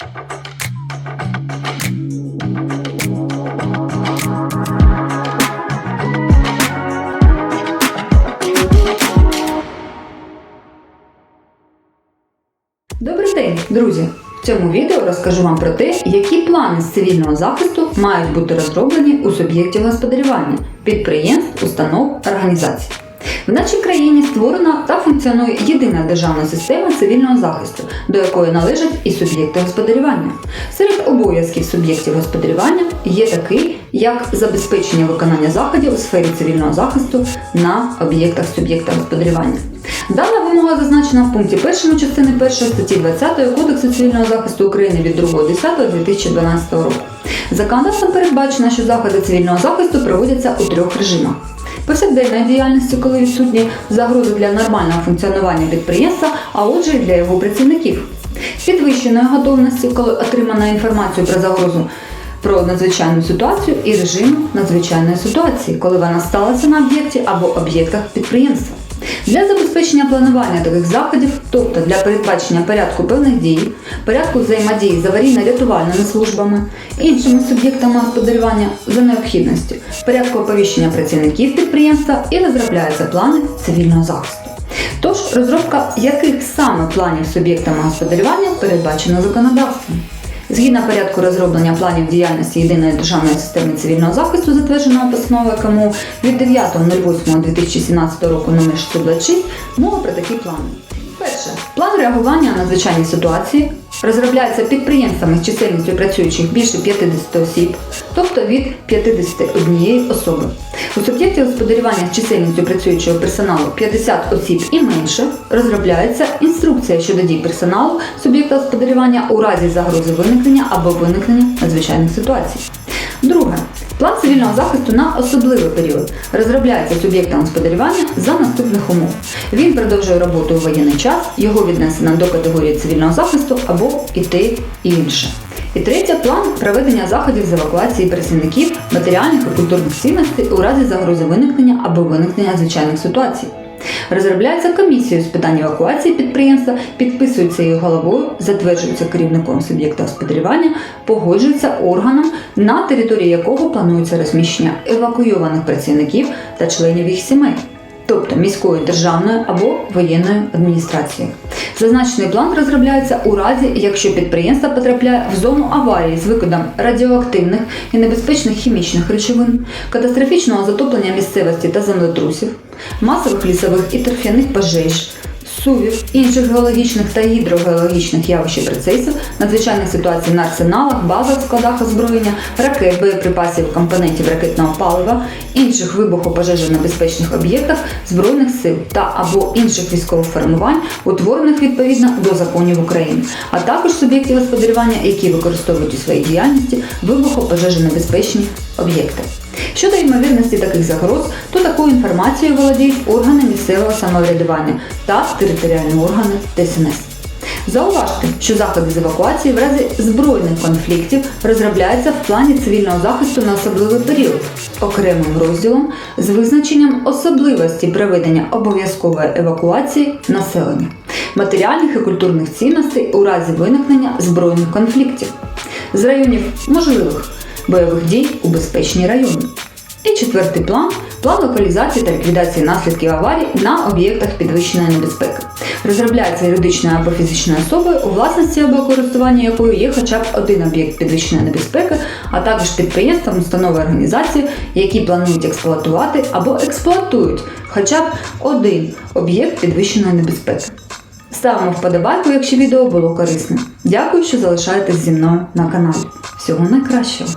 Добрий день, друзі! В цьому відео розкажу вам про те, які плани з цивільного захисту мають бути розроблені у суб'єктів господарювання, підприємств, установ, організацій. В нашій країні створена та функціонує єдина державна система цивільного захисту, до якої належать і суб'єкти господарювання. Серед обов'язків суб'єктів господарювання є такий, як забезпечення виконання заходів у сфері цивільного захисту на об'єктах суб'єкта господарювання. Дана вимога зазначена в пункті 1 частини 1 статті 20 Кодексу цивільного захисту України від 2.10.2012 року. Законодавством передбачено, що заходи цивільного захисту проводяться у трьох режимах. Повсякденної діяльності, коли відсутні загрози для нормального функціонування підприємства, а отже і для його працівників. Підвищеної готовності, коли отримана інформацію про загрозу про надзвичайну ситуацію і режиму надзвичайної ситуації, коли вона сталася на об'єкті або об'єктах підприємства. Для забезпечення планування таких заходів, тобто для передбачення порядку певних дій, порядку взаємодії з аварійно-рятувальними службами, іншими суб'єктами господарювання за необхідності, порядку оповіщення працівників підприємства і розробляються плани цивільного захисту. Тож, розробка яких саме планів суб'єктами господарювання передбачено законодавством. Згідно порядку розроблення планів діяльності єдиної державної системи цивільного захисту, затвердженого постановою КМУ від 9.08.2017 року номер 626, мова про такі плани. Перше. План реагування на надзвичайні ситуації розробляється підприємствами з чисельністю працюючих більше 50 осіб, тобто від 51 особи. У суб'єкті господарювання з чисельністю працюючого персоналу 50 осіб і менше розробляється інструкція щодо дій персоналу суб'єкта господарювання у разі загрози виникнення або виникнення надзвичайних ситуацій. Друге. План цивільного захисту на особливий період розробляється суб'єктом господарювання за наступних умов. Він продовжує роботу у воєнний час, його віднесено до категорії цивільного захисту або і те, і інше. І третє план проведення заходів з евакуації працівників матеріальних і культурних цінностей у разі загрози виникнення або виникнення звичайних ситуацій. Розробляється комісією з питань евакуації підприємства, підписується її головою, затверджується керівником суб'єкта господарювання, погоджується органом, на території якого планується розміщення евакуйованих працівників та членів їх сімей, тобто міською державною або воєнною адміністрацією. Зазначений план розробляється у разі, якщо підприємство потрапляє в зону аварії з викидом радіоактивних і небезпечних хімічних речовин, катастрофічного затоплення місцевості та землетрусів, масових лісових і торфяних пожеж, сувів, інших геологічних та гідрогеологічних явищ і процесів, надзвичайних ситуацій на арсеналах, базах, складах озброєння, ракет, боєприпасів, компонентів ракетного палива, інших вибухопожежонебезпечних об'єктах збройних сил та або інших військових формувань, утворених відповідно до законів України, а також суб'єктів господарювання, які використовують у своїй діяльності вибухопожежонебезпечні об'єкти. Щодо ймовірності таких загроз, то такою інформацією володіють органи місцевого самоврядування та територіальні органи ДСНС. Зауважте, що заходи з евакуації в разі збройних конфліктів розробляються в плані цивільного захисту на особливий період окремим розділом з визначенням особливості проведення обов'язкової евакуації населення, матеріальних і культурних цінностей у разі виникнення збройних конфліктів з районів можливих бойових дій у безпечні райони. І четвертий план план локалізації та ліквідації наслідків аварій на об'єктах підвищеної небезпеки. Розробляється юридичною або фізичною особою, у власності або користуванні якою є хоча б один об'єкт підвищеної небезпеки, а також підприємствам, установи організації, які планують експлуатувати або експлуатують хоча б один об'єкт підвищеної небезпеки. Ставимо вподобайку, якщо відео було корисним. Дякую, що залишаєтесь зі мною на каналі. Всього найкращого!